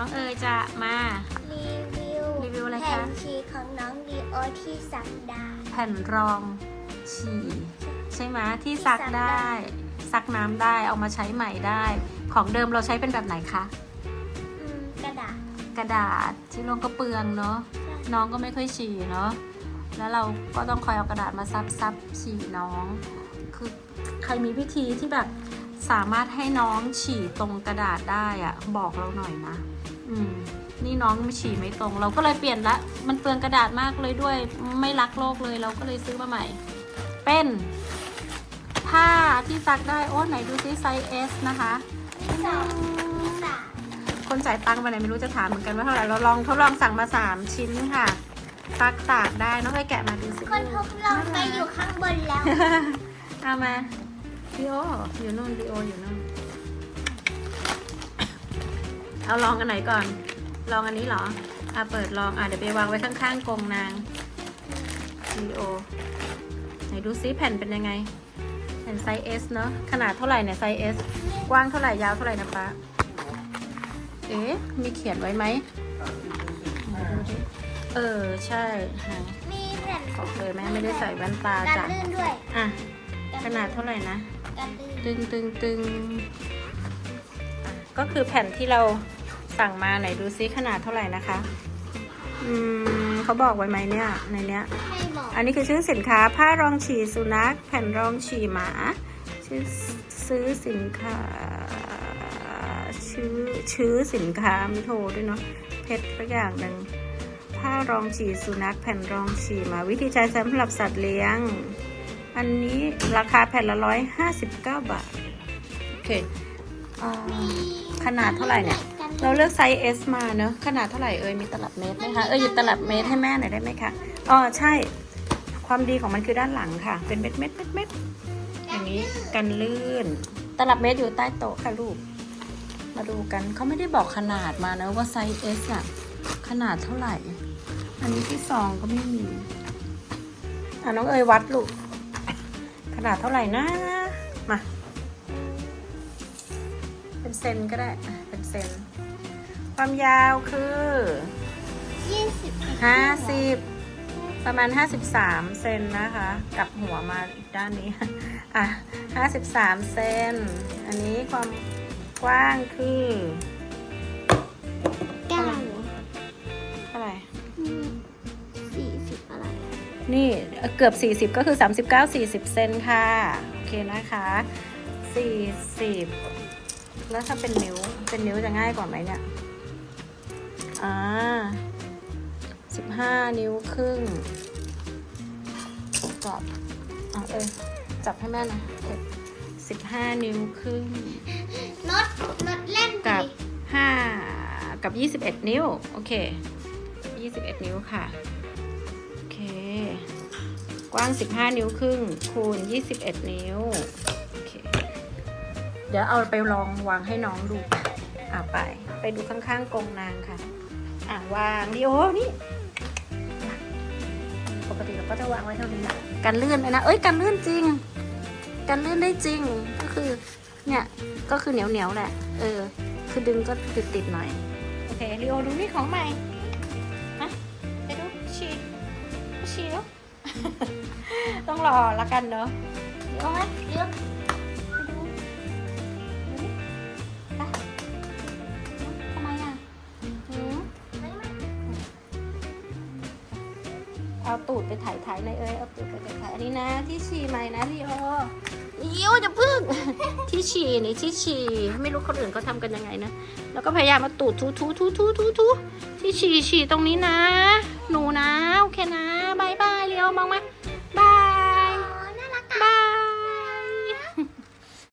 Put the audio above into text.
น้องเอ๋ยจะมารีวิวรีวิวอะไรคะ แผ่นชีของน้องดีโอที่สักดาแผ่นรองฉี่ใช่ไหมที่ซักได้ ซักน้ำได้เอามาใช้ใหม่ได้ ของเดิมเราใช้เป็นแบบไหนคะ อืมกระดาษกระดาษที่ลงก็เปลืองเนาะใช่น้องก็ไม่ค่อยฉี่เนาะ แล้วเราก็ต้องคอยเอากระดาษมาซับซับฉี่น้อง คือใครมีวิธีที่แบบ สามารถให้น้องฉี่ตรงกระดาษได้อะบอกเราหน่อยนะ อืม นี่น้องฉี่ไม่ตรง เราก็เลยเปลี่ยนละ มันเปลืองกระดาษมากเลยด้วย ไม่รักโลกเลยเราก็เลยซื้อมาใหม่ เป็น ผ้าที่ซักได้ โอ้ไหนดูซิไซส์ S นะคะสองสามคนจ่ายตังค์ไปไหนไม่รู้จะถามเหมือนกันว่าเท่าไหร่เราลองทดลองสั่งมา3ชิ้นค่ะซักตากได้น้องเคยแกะมาดูสิคนทดลองไปอยู่ข้างบนแล้ว เอามา ดิโออยู่นู่นดิโออยู่นู่นเอาลองอันไหนก่อน ลองอันนี้เหรออะเปิดลองอะเดี๋ยวไปวางไว้ข้างๆกรงนางดิโอไหนดูซิแผ่นเป็นยังไงแผ่นไซส์ S เนอะขนาดเท่าไหร่เนี่ยไซส์ S กว้างเท่าไหร่ยาวเท่าไหร่นะป๊าเอ๊ะมีเขียนไว้ไหมไหนดูดิเออใช่ไหนมีแผ่นบอกเลยแม่ไม่ได้ใส่แว่นตากันจ้ะลื่นด้วยอะขนาดเท่าไหร่นะกันลื่น ตึงตึงตึงอะก็คือแผ่นที่เราสั่งมาไหนดูซิขนาดเท่าไหร่นะคะ อืมเขาบอกไว้ไหมเนี่ยในเนี้ยไม่บอกอันนี้คือชื่อสินค้าผ้ารองฉี่สุนัข แผ่นรองฉี่หมาชื่อซื้อสินค้า ชื่อชื่อสินค้ามีโทรด้วยเนาะเพชรสักอย่างหนึ่งผ้ารองฉี่สุนัข แผ่นรองฉี่หมา วิธีใช้สำหรับสัตว์เลี้ยง อันนี้ราคาแผ่นละร้อยห้าสิบเก้าบาท โอเคอ่าขนาดเท่าไหร่เนี่ยกันลื่นเราเลือกไซส์ S มาเนอะขนาดเท่าไหร่เอ่ยมีตลับเมตรไหมคะ เอ่ยหยิบตลับเมตรให้แม่หน่อยได้ไหมคะ อ๋อใช่ ความดีของมันคือด้านหลังค่ะ เป็นเม็ดเม็ดเม็ดเม็ดอย่างนี้กันลื่น ตลับเมตรอยู่ใต้โต๊ะค่ะลูก มาดูกันเขาไม่ได้บอกขนาดมานะว่าไซส์ S อะขนาดเท่าไหร่ อันนี้ที่ซองก็ไม่มีอะน้องเอ๋ยวัดลูก ขนาดเท่าไหร่นะ มา เป็นเซนก็ได้อะเป็นเซน ความยาวคือยี่สิบ50ประมาณ 53 เซนนะคะ กลับหัวมาอีกด้านนี้ อะ 53 เซน อันนี้ความกว้างคือ นี่เกือบ 40 ก็คือ 39 40 เซนค่ะ โอเคนะคะ 40 แล้วถ้าเป็นนิ้ว เป็นนิ้วจะง่ายกว่าไหมเนี่ย อ่า 15 นิ้วครึ่งกับอะเออจับให้แม่หนะ15นิ้วครึ่งรถรถเล่นกับดิ5กับ21นิ้ว โอเค21นิ้วค่ะโอเค กว้าง 15 นิ้วครึ่ง คูณ 21 นิ้ว โอเค เดี๋ยวเอาไปลองวางให้น้องดูอะไป ไปดูข้างๆกรงนางค่ะ อะวางดิโอนี่ ปกติเราก็จะวางไว้เท่านี้แหละกันลื่นเลยนะ เอ้ยกันลื่นจริง กันลื่นได้จริง ก็คือ เนี่ย ก็คือเหนียวๆแหละ เออ คือดึงก็ติดๆหน่อย โอเคลีโอดูนี่ของใหม่ ต้องรอละกันเนาะลีโอไหมเลือกไปดูดูนี่ไปทำไมอะหืมเอาตูดไปถ่ายถ่ายในอยเอ้ยเอาตูดไปถ่ายถ่ายอันนี้นะที่ฉี่ใหม่นะลีโอลีโอย่าพึ่ง ที่ฉี่นี่ที่ฉี่ไม่รู้คนอื่นเขาทำกันยังไงนะ แล้วก็พยายามมาตูดทูทูทูทูทูทูที่ฉี่ฉี่ตรงนี้นะ หนูนะ โอเคนะบายบายเลี้ยวมองมาบายบาย